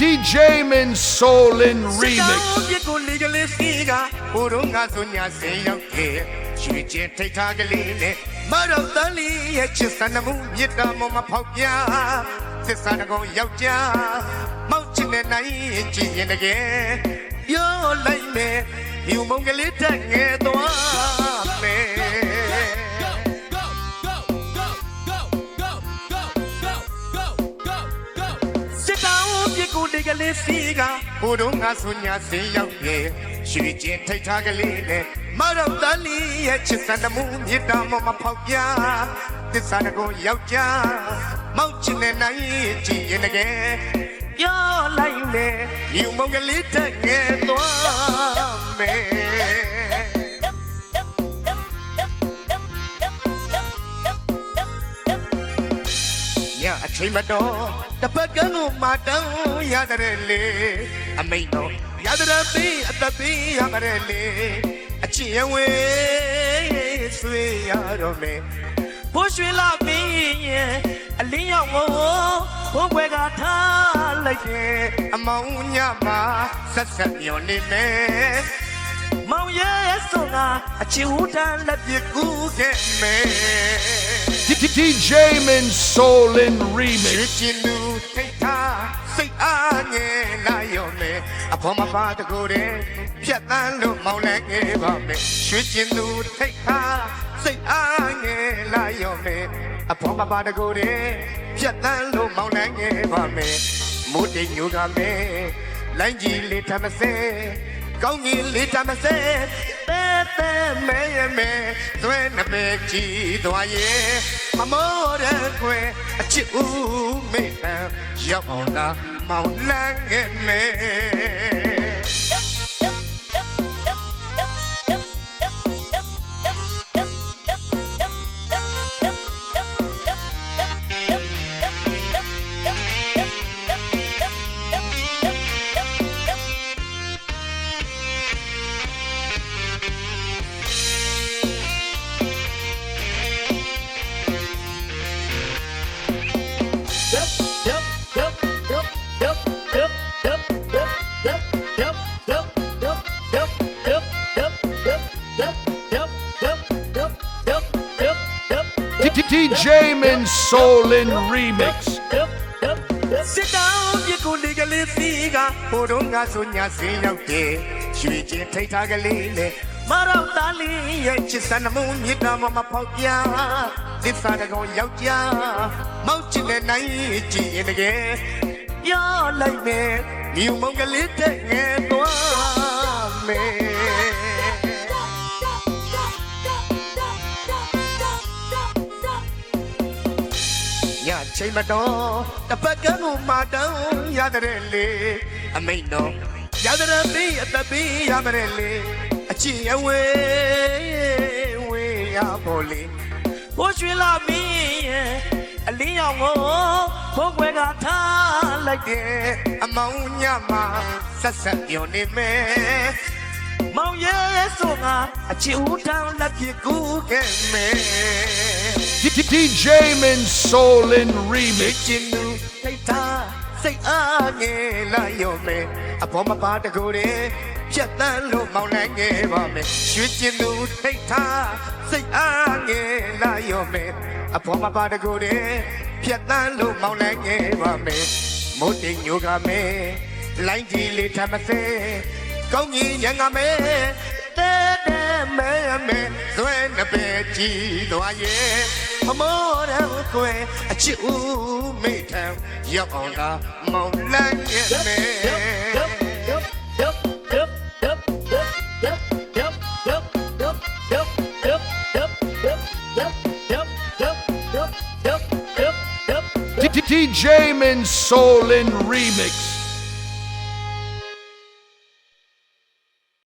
DJ Min Solin စကော Remix. င်းပြစ်ကိုလေကလေးစီကဟိုတော့ငါဆိုညာစင်ရောက်ခဲ့ရွှေကျင်ထိတ်ထားကလေးနဲ့မတော်တန်လီရဲ့ချစ်စံမှုမြစ်တာမမဖောက်ပြသစ္စာတကောင်ယောက်ျားမောက်ချင်တဲ့နိုင်ကြည့်ရင်တကယ်ပြောလိုက်မယ်မြူမုံကလေးတက်ငယ်သွား စ်ကိုလေကလေးစီကဟိုတော့ငါဆိုညာစင်ရောက်ရဲ့ရွှေကျင်ထိတ်ထားကလေးနဲ့မတော်တန်လီရဲ့ချစ်စံမှုမြစ်တာမမဖောက်ပြသစ္စာတကောင်ယောက်ျားမောက်ချင်တဲ့နိုင်ကြည့်ရင်တကယ်ပြောလိုက်မယ်မြူမုံကလေးတက်ငယ်သွားမယ် ညအချိန်မတော်တပတ်ကန်းကိုမတောင်းရတဲ့လေအမိန်တော်ရတဲ့ပြီးအသက်ပြီးရတဲ့လေအချစ်ဝေးဆွေရတော့မယ်ဘိုးရွှေလာပြီးရင်အလင်းရောက်ကိုဘိုးခွဲကထားလိုက်တယ်အမောင်ညမှာဆက်ဆက်မျောနေမယ်မောင်ရဲ့ဆုံးကအချစ်ဦးတန်းလက်ပြကူးခဲ့မယ် DJ Min Solin ရွှေ Remix. ကျင်လူထိတ်ထားစိတ်အားငယ်လာရောမယ်အဖေမပါတကိုယ်တည်းဖြတ်တန်းလို့မောင်းလဲငယ်ပါမယ်ရွှေကျင်လူထိတ်ထားစိတ်အားငယ်လာရောမယ်အဖေမပါတကိုယ်တည်းဖြတ်တန်းလို့မောင်းလဲငယ်ပါမယ်မိုးတိမ်ညိုကမယ်လိုင်းကြီးလေးထမစဲကောင်းကြီးလေးထမစဲတဲတဲ မဲရမဲသွဲနှပဲကြည်သွားရဲ့မမောတဲ့ခွဲအချစ်ဦးမေတ္တာရောက်အောင်သာမောင်လန်းခဲ့မဲ DJ Min Solin Remix. စစ်တောင်းပြစ်ကိုလေကလေးစီကဟိုတော့ငါဆိုညာစင်ရောက်တယ်ရွှေကျင်ထိတ်ထားကလေးနဲ့မတော်သားလေးရဲ့ချစ်စံမှုမြစ်တာမမဖော ချင်တဲ့နိုင်ကြည့်ရင်တကယ်ပြောလိုက်မယ်မြူမုံကလေးတဲ့ငယ်သွားမယ်ညချိန်မတော်တပတ်ကန်းကိုမတောင်းရတဲ့လေအမိန်တော်ရတဲ့ပြီးအသက်ပြီးရတဲ့လေအချစ်အဝေးဝေးရဖို့လေဘိုးရွှေလာမင်းရဲ့အလင်းရောင်ကိုဘိုးခွဲကထားလိုက်တယ်အမောင်ညမှာဆက်ဆက်ပြောနေမယ်မောင်ရဲ့ဆိုငါအချစ်ဦးတောင်းလက်ပြကူးခဲ့မယ် DJ Min Solin မေ Remix. ချင်သူထိတ်ထားစိတ်အားငယ်လာရောမယ်အဖေမပါတကိုယ်တည်းဖြတ်တန်းလို့မောင်းနိုင်ခဲ့ပါမယ်ရွှေချင်သူထိတ်ထားစိတ်အားငယ်လာရောမယ်အဖေမပါတကိုယ်တည်းဖြတ်တန်းလို့မောင်းနိုင်ခဲ့ပါမယ်မိုးတိမ်ညိုကမယ်လိုင်းကြီးလေးထမစဲကောင်းကြီးရံကမယ်တဲတဲ မဲမဲဇွဲနှပဲကြည်သွားရဲ့မမောရကွယ်အချစ်ဦးမိထံရောက်အောင်သာမောင်လန်းရဲ့မဲ DJ Min Solin Remix.